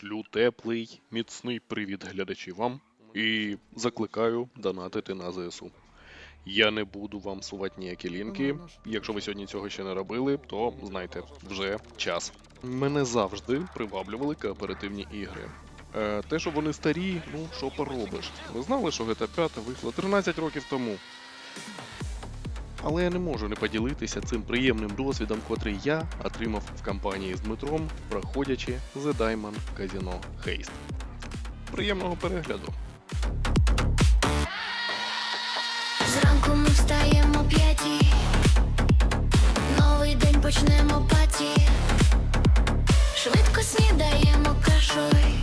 Шлю теплий, міцний привіт глядачі вам і закликаю донатити на ЗСУ. Я не буду вам сувати ніякі лінки. Якщо ви сьогодні цього ще не робили, то знайте, вже час. Мене завжди приваблювали кооперативні ігри. Е, те, що вони старі, ну що поробиш. Ви знали, що GTA 5 вийшла 13 років тому. Але я не можу не поділитися цим приємним досвідом, котрий я отримав в компанії з Дмитром, проходячи The Diamond Casino Heist. Приємного перегляду! Зранку ми встаємо п'яті, новий день почнемо паті, швидко снідаємо кашою,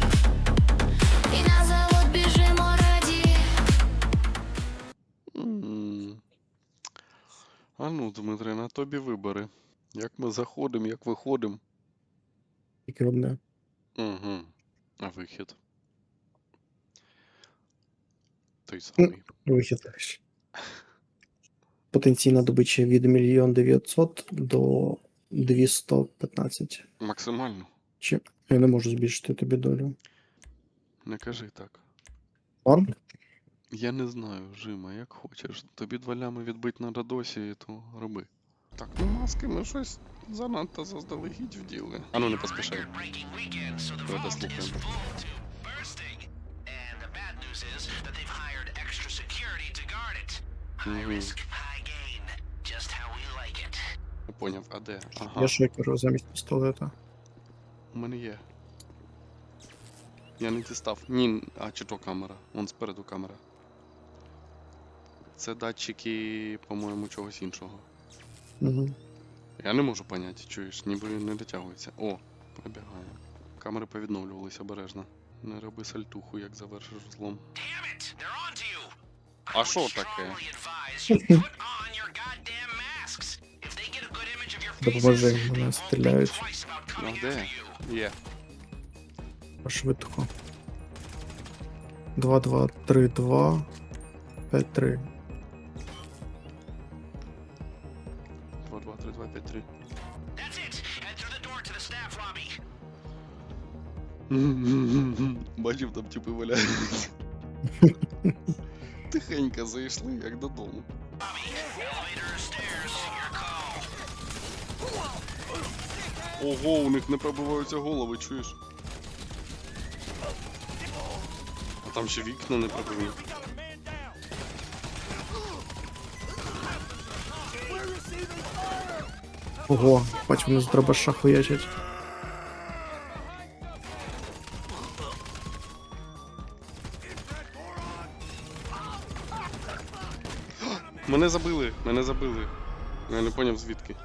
А ну, Дмитре, на тобі вибори. Як ми заходимо, як виходимо. Тільки одне. Угу. А вихід. Той самий. Вихід лише. Потенційна добича від 1 900 до 215. Максимально. Чи я не можу збільшити тобі долю. Не кажи так. Норм? Я не знаю, Жима, як хочеш. Тобі два лями відбить на Радосі, то роби. Так, ну маски ми щось занадто заздалегідь вділи. А ну не поспішай. Давайте слухаємо. Поняв, а де? Ага, Я шокеру замість пістолета. у мене є. Я не дістав. Ні, а чи то камера? Вон спереду камера. Це датчики, по-моєму, чогось іншого. Угу. Я не можу поняти, чуєш, ніби не дотягується. О, пробігає. Камери повідновлювались обережно. Не роби сальтуху, як завершиш you! А що таке? Допоможи, мене стріляють. А де? Є. Швидко. 2, 2, 3, 2, 5, 3. 2, 2, 3, 2, 5, 3. That's it! Head through the door to the staff lobby. Бачив, там типи валяються. Тихенько зайшли, як додому. Ого, у них не пробиваються голови, чуєш? А там ще вікна не пробили. Ого, бач, вони з дробаша хуячать. Мене забили, мене забили. Я не поняв звідки.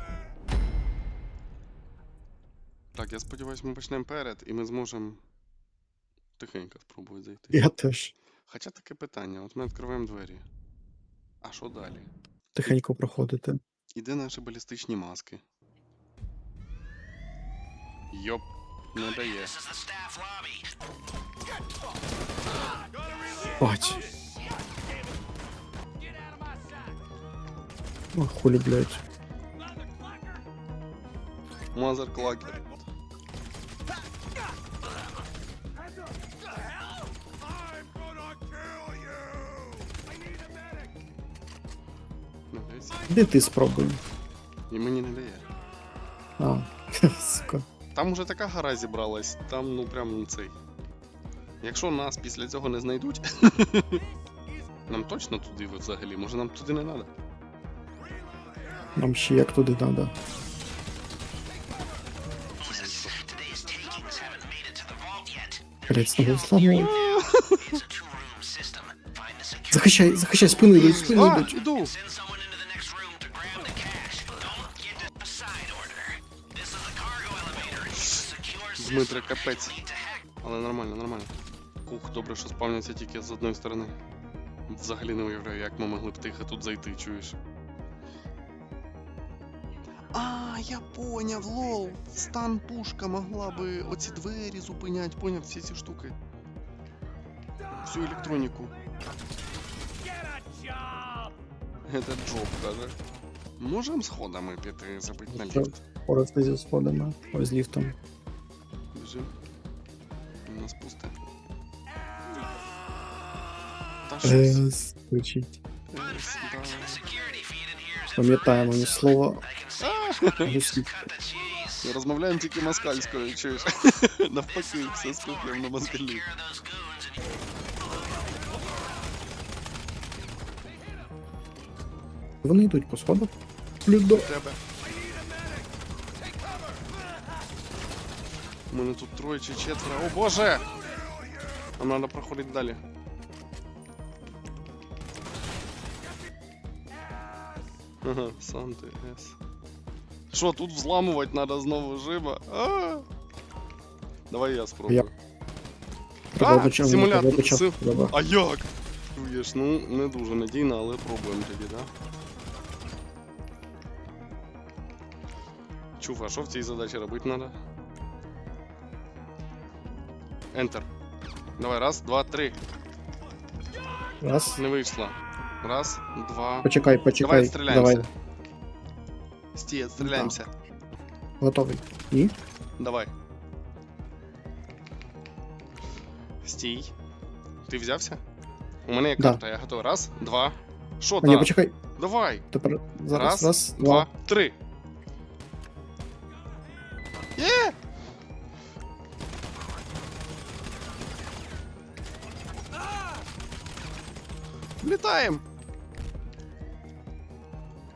Так, я сподіваюся, ми почнемо перед і ми зможемо тихенько спробувати зайти. Я теж. Хоча таке питання, от ми відкриваємо двері. А що далі? Тихенько проходити. І де наші балістичні маски? Йоп, не дає. This is the staff lobby. Бать. О, хулі, блядь. Мазер клакер. Де ти спробуй? І мені не дає. А, сука. Там уже така гора зібралась, там ну прям цей. Якщо нас після цього не знайдуть. Нам точно туди взагалі? Може нам туди не треба? Нам ще як туди yet. Блять, знову security. Захищай, захищай, спину йдуть, спину йдуть. System. капець. Але нормально, нормально. Ух, добре, що спавняться тільки з одної сторони. Взагалі не уявляю, як ми могли б тихо тут зайти, чуєш. А, я поняв, лол. Стан пушка могла би оці двері зупинять, поняв всі ці штуки. Всю електроніку. Это джоб, каже. Можем сходами піти, забить на ліфт. Порости зі сходами. Ой, з ліфтом. Біжим. Він нас пусте. Та що Е, це? звучить. Пам'ятаємо ні. Ми розмовляємо тільки москальською, чуєш? Навпаки, все скуплюємо на москалі. Вони йдуть по сходах. Людо. Тебе. мене тут троє чи четверо. О боже! Нам треба проходити далі. Ага, сам ти ес. Що, тут взламувати треба знову жиба? А! Давай я спробую. Я- А, Треба почав- симулятор, треба почав- сим- треба. А як? Чуєш, ну не дуже надійно, але пробуємо тоді, да? Чув, а що в цій задачі робити треба? Enter. Давай, раз, два, три. Раз. Не вийшло. Раз, два. Почекай, Давай почекай. відстріляємося. Давай. Стій, відстріляємося. Готовий. Ні? Давай. Стій. Ти взявся? У мене є Да. карта, я готовий. Раз, два. Що А, ні, почекай. Давай. Тепер зараз. Раз, Раз, два. три.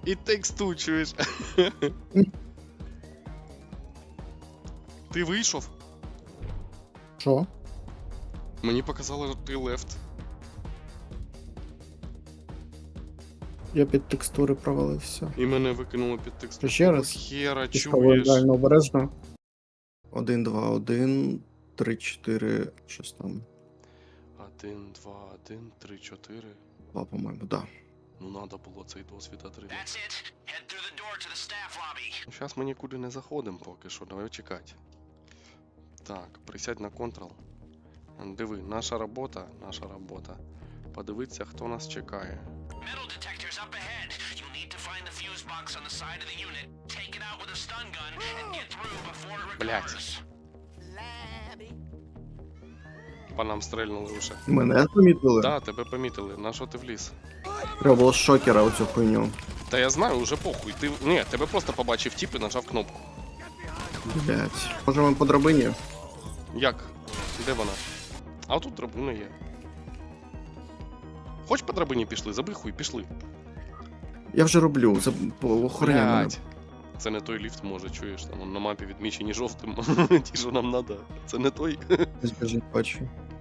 It takes two, чуєш? Ти вийшов? Що? Мені показало, що ти лефт. Я під текстури провалився. І мене викинуло під текстуру. Ще раз? Хера, чуєш? ідеально обережно. 1, 2, 1, 3, 4, щось там. Один, два, один, три, чотири. 2, по-моєму, да. Ну надо було цей досвід отримати. That's it. Head through the door to the staff lobby. Зараз ми нікуди не заходимо поки що, давай чекати. Так, присядь на контрол. Диви, наша робота, наша робота. Подивитися, хто нас чекає. Metal По нам стрельнули вже. Мене помітили? Да, тебе помітили. На що ти вліз? Треба було з шокера оцю хуйню. Та я знаю, уже похуй. Ти. Ні, тебе просто побачив тіп і нажав кнопку. Блять. Може ми по драбині? Як? Де вона? А тут драбина є. Хоч по драбині пішли, забий хуй, пішли. Я вже роблю, по- охороняй мене. Блядь. Це не той ліфт може, чуєш, там на мапі відмічені жовтим. Ті, що нам надо. Це не той. Збіжить, бачу.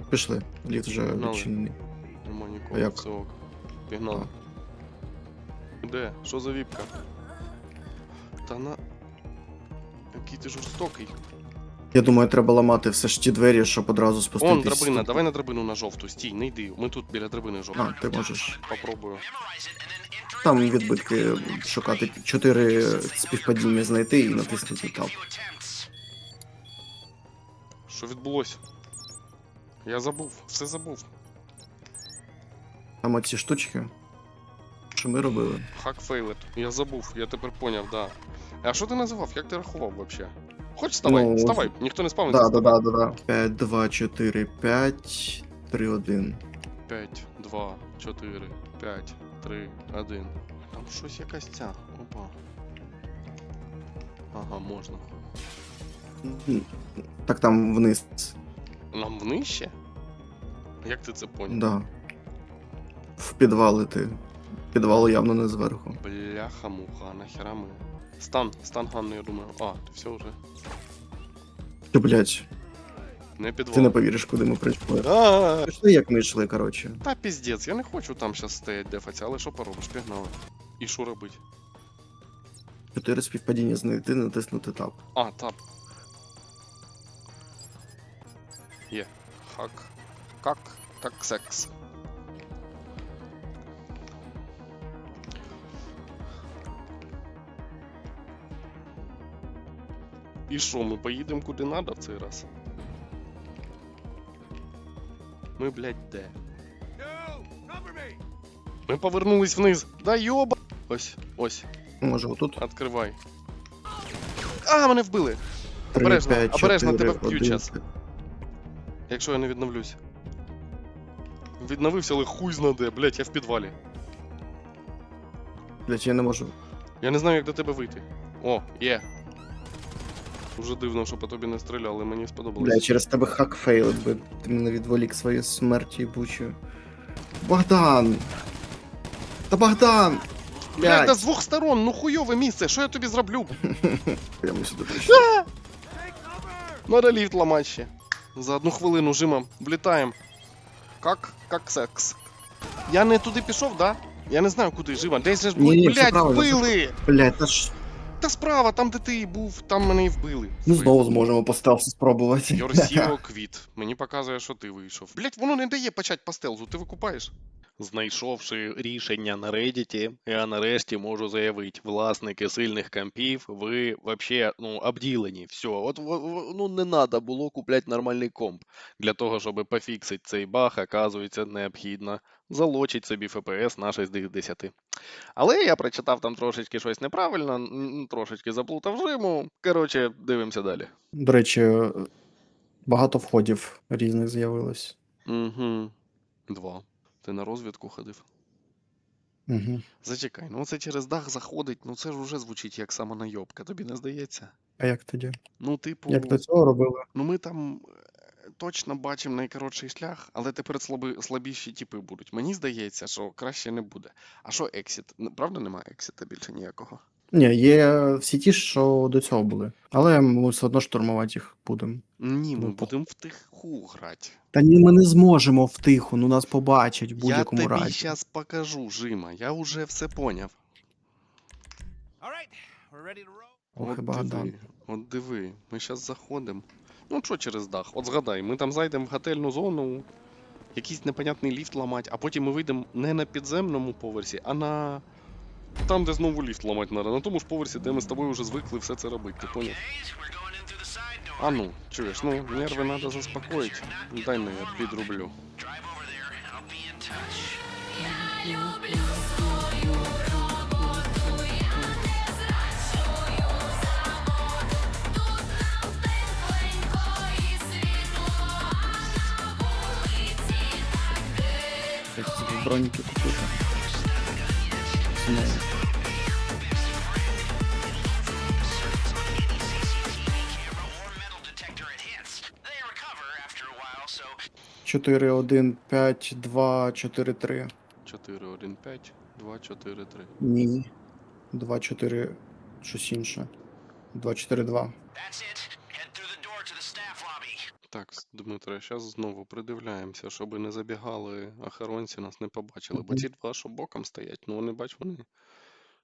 Пішли, ліфт вже відчинений. Нема нікого, як? все ок. Пігнали. Де? Що за віпка? Та на. Який ти жорстокий. Я думаю, треба ламати все ж ті двері, щоб одразу спуститись. Он драбина, давай на драбину на жовту. Стій, не йди. Ми тут біля драбини жовтої. А, ти можеш. Попробую. Там відбитки шукати чотири співпадіння знайти і натиснути attempts. Що відбулося? Я забув, все забув. Там оці штучки. Що ми робили? Хак фейлет. Я забув, я тепер поняв, да. А що ти називав? Як ти рахував вообще? Хоч вставай, Ну, вставай, ніхто не спавниться. Да, да, да, да, да. 5, 2, 4, 5, 3, 1. 5, 2, 4, 5, 3, 1. Там щось якась ця. Опа. Ага, можна. Так там вниз. Нам внище? Як ти це поняв? Да. В підвал іти. Підвал явно не зверху. Бляха муха, нахера ми. Стан, стан Ганни, я думаю. А, ти все вже. Ти, блядь, Не підвал. ти не повіриш, куди ми прийшли. А, Пішли, як ми йшли, коротше. Та піздець, я не хочу там щас стоять дефаться, але що поробиш, пігнали. І що робить? Чотири співпадіння знайти, натиснути тап. А, тап. Є. Хак. Как? Как секс. І що, ми поїдемо куди надо в цей раз? Ми, блядь, де? Ми повернулись вниз. Да йоба! Ось, ось, Може, отут? відкривай. А, мене вбили! Три, Обережно, п'ять, обережно, чотири, тебе вб'ють один. щас. якщо я не відновлюсь. Відновився, але хуй знаде, блять, я в підвалі. Блять, я не можу. Я не знаю, як до тебе вийти. О, є. Уже дивно, що по тобі не стріляли, мені сподобалось. Бля, через тебе хак фейлив би. Ти мене відволік своєю смерті бучою. Богдан! Та Богдан! Та Блять! з двох сторон, ну хуйове місце, що я тобі зроблю? Прямо сюди прийшов. Надо ліфт ламати ще. За одну хвилину жимом. Влітаємо. Как? Как секс. Я не туди пішов, да? Я не знаю, куди жима. Десь же ж Ні-ні, все блять, правильно, вбили! Блять, та ж. Та справа, там де ти і був, там мене і вбили. Ну знову зможемо по стелсу спробувати. Йорсіо квіт. Мені показує, що ти вийшов. Блять, воно не дає почати по стелзу, ти викупаєш? Знайшовши рішення на Reddit, я нарешті можу заявити, власники сильних компів, ви вообще ну, обділені. Все, от ну не треба було купляти нормальний комп. Для того, щоб пофіксити цей баг, оказується, необхідно залочить собі FPS на 60. Але я прочитав там трошечки щось неправильно, трошечки заплутав жиму. Коротше, дивимося далі. До речі, багато входів різних з'явилось. Угу. Два. Ти на розвідку ходив? Угу. Зачекай, ну це через дах заходить, ну це ж уже звучить як самонайобка, тобі не здається? А як тоді? Ну, типу, Як до цього робили? ну ми там е, точно бачимо найкоротший шлях, але тепер слаби, слабіші типи будуть. Мені здається, що краще не буде. А що ексіт? Правда немає ексіта більше ніякого? Ні, є всі ті, що до цього були. Але ми все одно штурмувати їх будемо. Ні, ми Ну, будемо в тиху грати. Та ні, ми не зможемо втиху, ну нас побачать в будь-якому тобі разі. зараз покажу, Жима, я вже все поняв. Right, От Богдан. от диви, ми зараз заходимо. Ну що через дах? От згадай, ми там зайдемо в готельну зону, якийсь непонятний ліфт ламати, а потім ми вийдемо не на підземному поверсі, а на. Там, де знову ліфт ламати треба, на тому ж поверсі, де ми з тобою вже звикли все це робити, ти поняв? А ну, чуєш, ну нерви треба заспокоїти. Дай я підрублю. Ці Броніки купити. Знову. They recover after a while, so 4, 1, 5, 2, 4, 3. 4, 1, 5, 2, 4, 3. Ні. 2, 4, щось інше. 2, 4, 2. that's it. Head through the door to the staff lobby. Так, Дмитре, зараз знову придивляємося, щоб не забігали охоронці, нас не побачили. Бо ці два, що боком стоять, ну вони бач, вони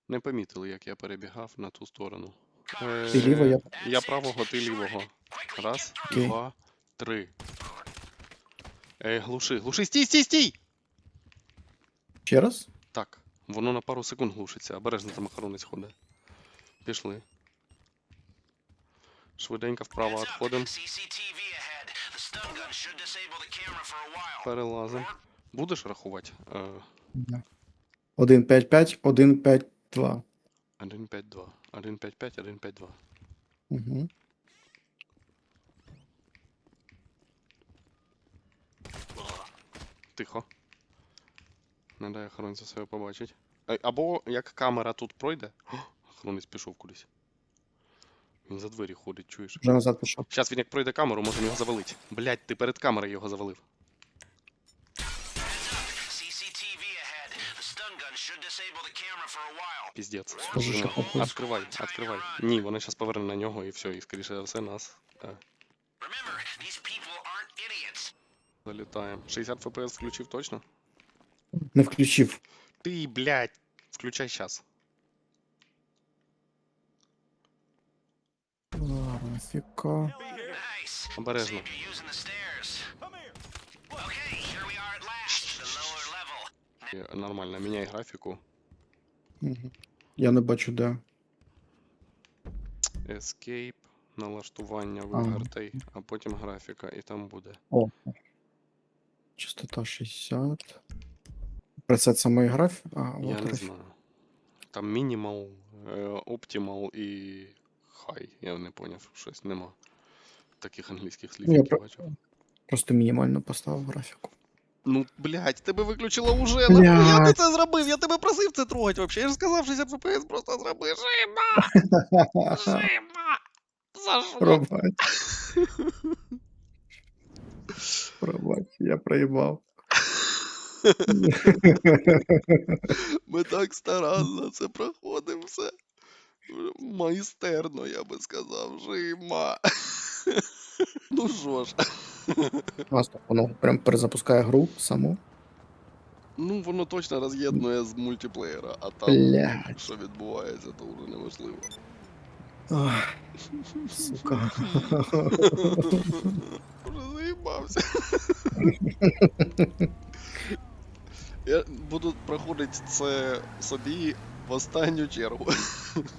не помітили, як я перебігав на ту сторону. Е, Ти ліво, я- я правого, ти лівого. Раз. Окей. два, три. Ей, глуши, глуши, стій, стій, стій! Ще раз? Так, воно на пару секунд глушиться, обережно там охоронець ходить. Пішли. Швиденько вправо відходимо, Перелазимо. Будеш рахувати? Е, 1, 5, 5, 1, 5, 2. 1, 5, 2. 1, 5, 5, 1, 5, 2. Угу. Тихо. Не дай охоронця себе побачить. Е, Або як камера тут пройде. Охоронець пішов кудись. Він за двері ходить, чуєш? Вже назад пішов. Зараз він як пройде камеру, можемо його завалити. Блять, ти перед камерою його завалив. Похоже. Відкривай, відкривай. Ні, вони зараз поверне на нього і все, і скоріше за все нас. idiots. залітаємо. 60 FPS включив точно? Не включив. Ти, блядь, включай зараз. Ладно, фіка. Nice. Обережно. Saved you using the stairs. Okay, here we are at last, the lower level. Е, Нормально, міняй графіку. Угу. Я не бачу де. Escape, налаштування Ага. а потім графіка, і там буде. О. Частота 60. Пресет самої граф. А, Я не знаю. Там мінімал, оптимал і хай. Я не поняв, щось нема. Таких англійських слів, Ну, я які про- бачив. Просто мінімально поставив графіку. Ну, блядь, тебе виключило уже. Нахуя ти Блядь. це зробив? Я тебе просив це трогати вообще. Я ж сказав 60 FPS, просто зроби. Жима! Жима! За що? Пробач. Пробач, я проїбав. Ми так старанно це проходимо все. Майстерно, я би сказав, жима. Ну що ж. Просто воно прям перезапускає гру саму. Ну, воно точно роз'єднує з мультиплеєра, а там Блядь. що відбувається, то вже неважливо. Ах, Сука. Вже заїбався. Я буду проходити це собі в останню чергу.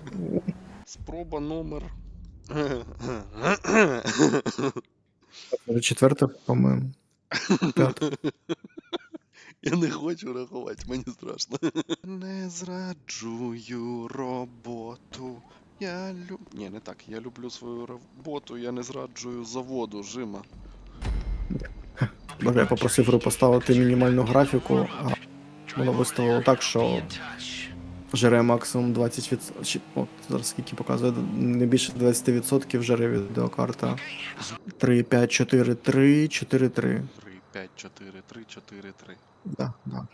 Спроба номер. Вже четверте, по-моєму. П'яте. Я не хочу рахувати, мені страшно. Не зраджую роботу. Я люб... Ні, не так. Я люблю свою роботу, я не зраджую заводу, Жима. Боже, я попросив поставити мінімальну графіку, а воно виставило так, що жере максимум 20%. Чи, от зараз скільки показує, не більше 20% жере відеокарта. 3, 5, 4, 3, 4, 3. 3, 5, 4, 3, 4, 3. Да, да.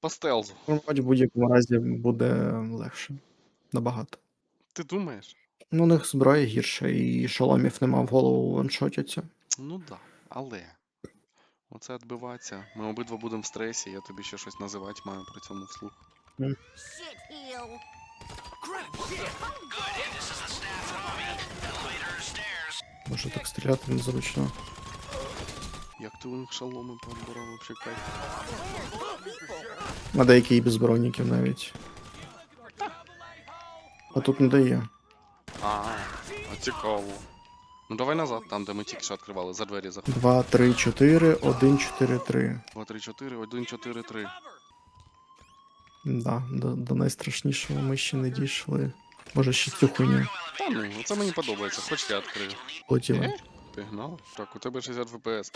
По стелзу. Формувати в будь-якому разі буде легше. Набагато. Ти думаєш? Ну, у них зброя гірша, і шоломів нема в голову ваншотяться. Ну да, але. Оце відбивається. Ми обидва будемо в стресі, я тобі ще щось називати маю при цьому вслух. Може так стріляти незручно. Як ти у них шаломи поотбирав вообще кайф. А деякі і без броніків навіть. А тут не дає. А, а цікаво. Ну давай назад, там, де ми тільки що відкривали, за двері заходь. 2, 3, 4, 1, 4, 3. 2, 3, 4, 1, 4, 3. Да, до, до найстрашнішого ми ще не дійшли. Може ще цю хуйню Та ну, це мені подобається, хоч я відкрию. полетіли. Пігнав? Так, у тебе 60 FPS.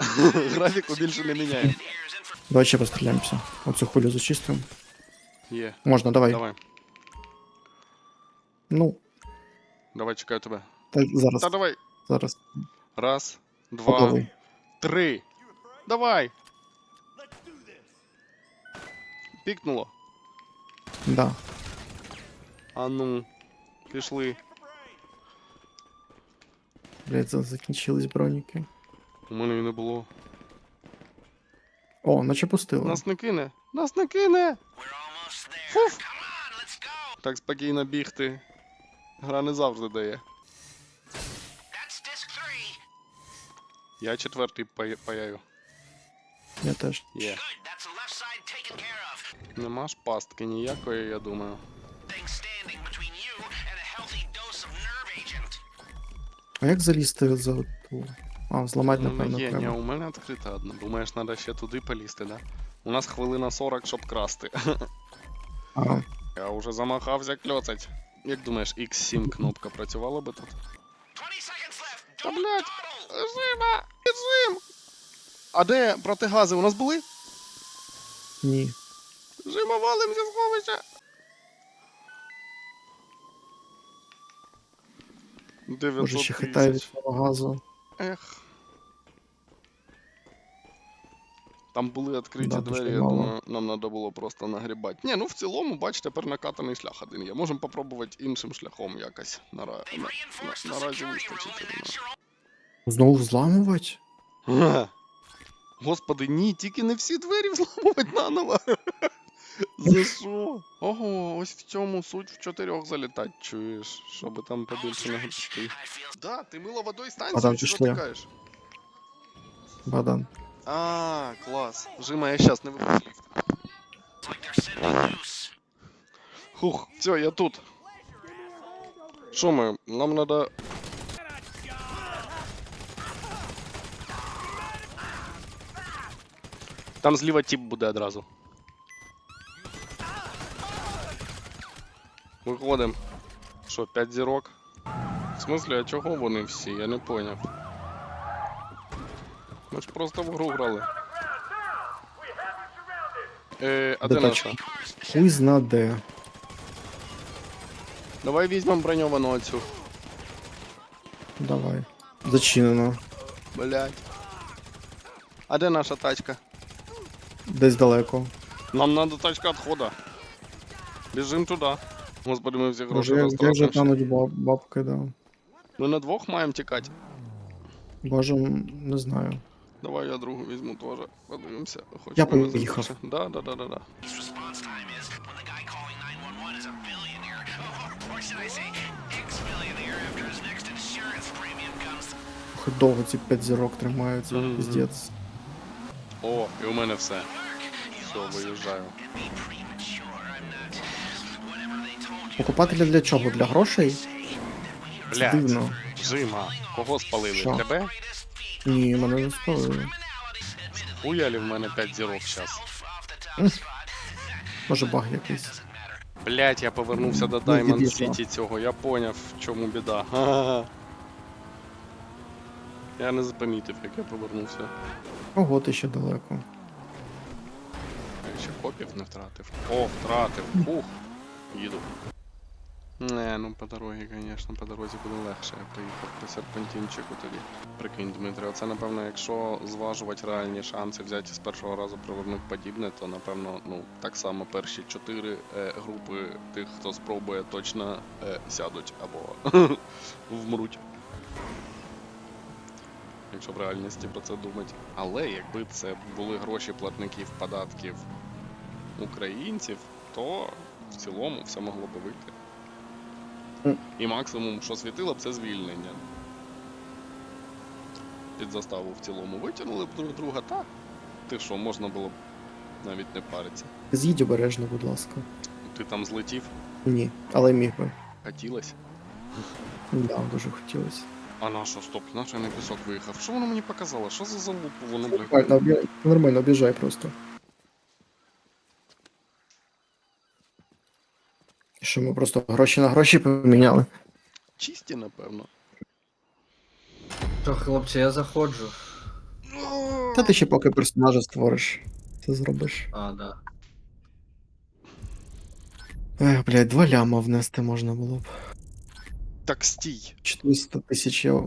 Графіку більше не міняє. Давай ще постріляємося. Оцю хулю зачистимо. Є. Можна, давай. Давай, Ну, давай, чекаю тебе. та зараз. Та давай. Зараз. Раз, два, Попливи. три. Давай. Пікнуло. Да. А ну. Пішли. Блять, за- закінчились броніки. У мене і не було. О, наче пустило. Нас не кине. Нас не кине. Фуф. On. Так спокійно бігти. Гра не завжди дає. Я четвертий пая- паяю. Я теж. Є. Good. That's the left side taken care of. Нема ж пастки ніякої, я думаю. Thing standing between you and a healthy dose of nerve agent. А як залізти за ту? А, зламати, Ну, напевно, є, ні, треба. у мене відкрита одна. Думаєш, треба ще туди полізти, да? У нас хвилина 40, щоб красти. А, Я вже замахався кльоцать. Як думаєш, X7 кнопка працювала би тут? 20 seconds left. Та блять, dawdle. Жима! А де протигази у нас були? ні. Жима валим зі сховища! Може ще 900 хитає від тисяч. свого газу. Ех. Там були відкриті Да, двері, я думаю, нам треба було просто нагрібати. Ні, ну в цілому, бач, тепер накатаний шлях один є. Можемо попробувати іншим шляхом якось. Нара... На... на- Наразі вистачить, Знову взламувати? Господи, ні, тільки не всі двері взламувати наново. За що? Ого, ось в цьому суть в чотирьох залітати, чуєш, щоб там побільше не грести. Да, ти мила водою станцію, пішли. затикаєш? Бадан. А, клас. Жима, я щас не they're. Хух, все, я тут. Що ми? Нам надо. Там зліва тип буде одразу. Виходим. Що, 5 зірок? В смислі, а чого вони всі? Я не поняв. Ми ж просто в гру грали. Е, а Де наша? Хуй зна де. Давай візьмемо броньовану оцю. Давай. Зачинено. Блять. А де наша тачка? Десь далеко. Нам надо тачка отхода. Біжим туди. Господи, ми всі гроші Може, я, вже тануть баб, бабки, да. Ми на двох маємо тікати. Боже, не знаю. Давай я другу візьму теж. Подивимося. Хоч Я поїхав. Да, да, да, да, да. response time is when the guy calling 911 is a billionaire. Or should I say, ex-billionaire after his next insurance premium comes Хоч довго ці 5 зірок тримаються, Мгм. піздець. О, і у мене все. Все, виїжджаю. Покупателя для чого? Для грошей? Це дивно. Жима. Кого спалили? Що? Тебе? Ні, мене не спалили. Хуялі в мене 5 зірок зараз. Може баг якийсь. Блять, я повернувся до Ну, Diamond відійшла. City цього, я поняв, в чому біда. Ха-ха-ха. Я не запомітив, як я повернувся. Ого, ти ще далеко. Я ще копів не втратив. О, втратив. Ух. Їду. Не, ну по дорозі, звісно, по дорозі буде легше. Я по серпантинчику тоді. Прикинь, Дмитрий, оце напевно, якщо зважувати реальні шанси взяти з першого разу провернути подібне, то напевно, ну, так само перші чотири е, групи тих, хто спробує, точно е, сядуть або вмруть. Якщо в реальності про це думати. Але якби це були гроші платників податків українців, то в цілому все могло би вийти. І максимум, що світило б, це звільнення. Під заставу в цілому витягнули б друг друга, так. Ти що, можна було б навіть не паритися. З'їдь обережно, будь ласка. Ти там злетів, Ні, але міг би. хотілося. Да, дуже хотілося. А на що, стоп, на що на пісок виїхав? Що воно мені показало? Що за залупу воно, блядь? Нормально, об'їжджай просто. Що ми просто гроші на гроші поміняли. Чисті, напевно. Що, хлопці, я заходжу. Та ти ще поки персонажа створиш. Це зробиш. А, да. Ех, блядь, два ляма внести можна було б. Так стій. 400 тисяч я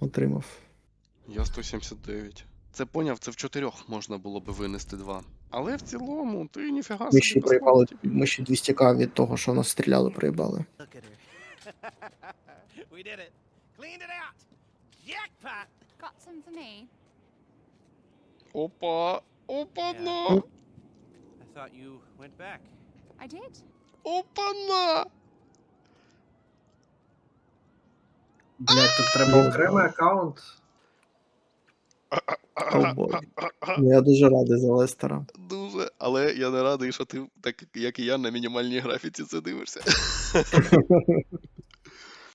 отримав. Я 179. Це поняв, це в чотирьох можна було би винести два. Але в цілому, ти ніфіга Ми ще без проїбали, ми ще 200к від того, що нас стріляли, проїбали. Look at her. we did it. Cleaned it out. Jackpot. Got some for me. Опа! Опа на! I thought you went back. I did. Опа на! Блять, тут треба окремий аккаунт. Ковбой. Ну, я дуже радий за Лестера. Дуже, але я не радий, що ти, так як і я, на мінімальній графіці це дивишся.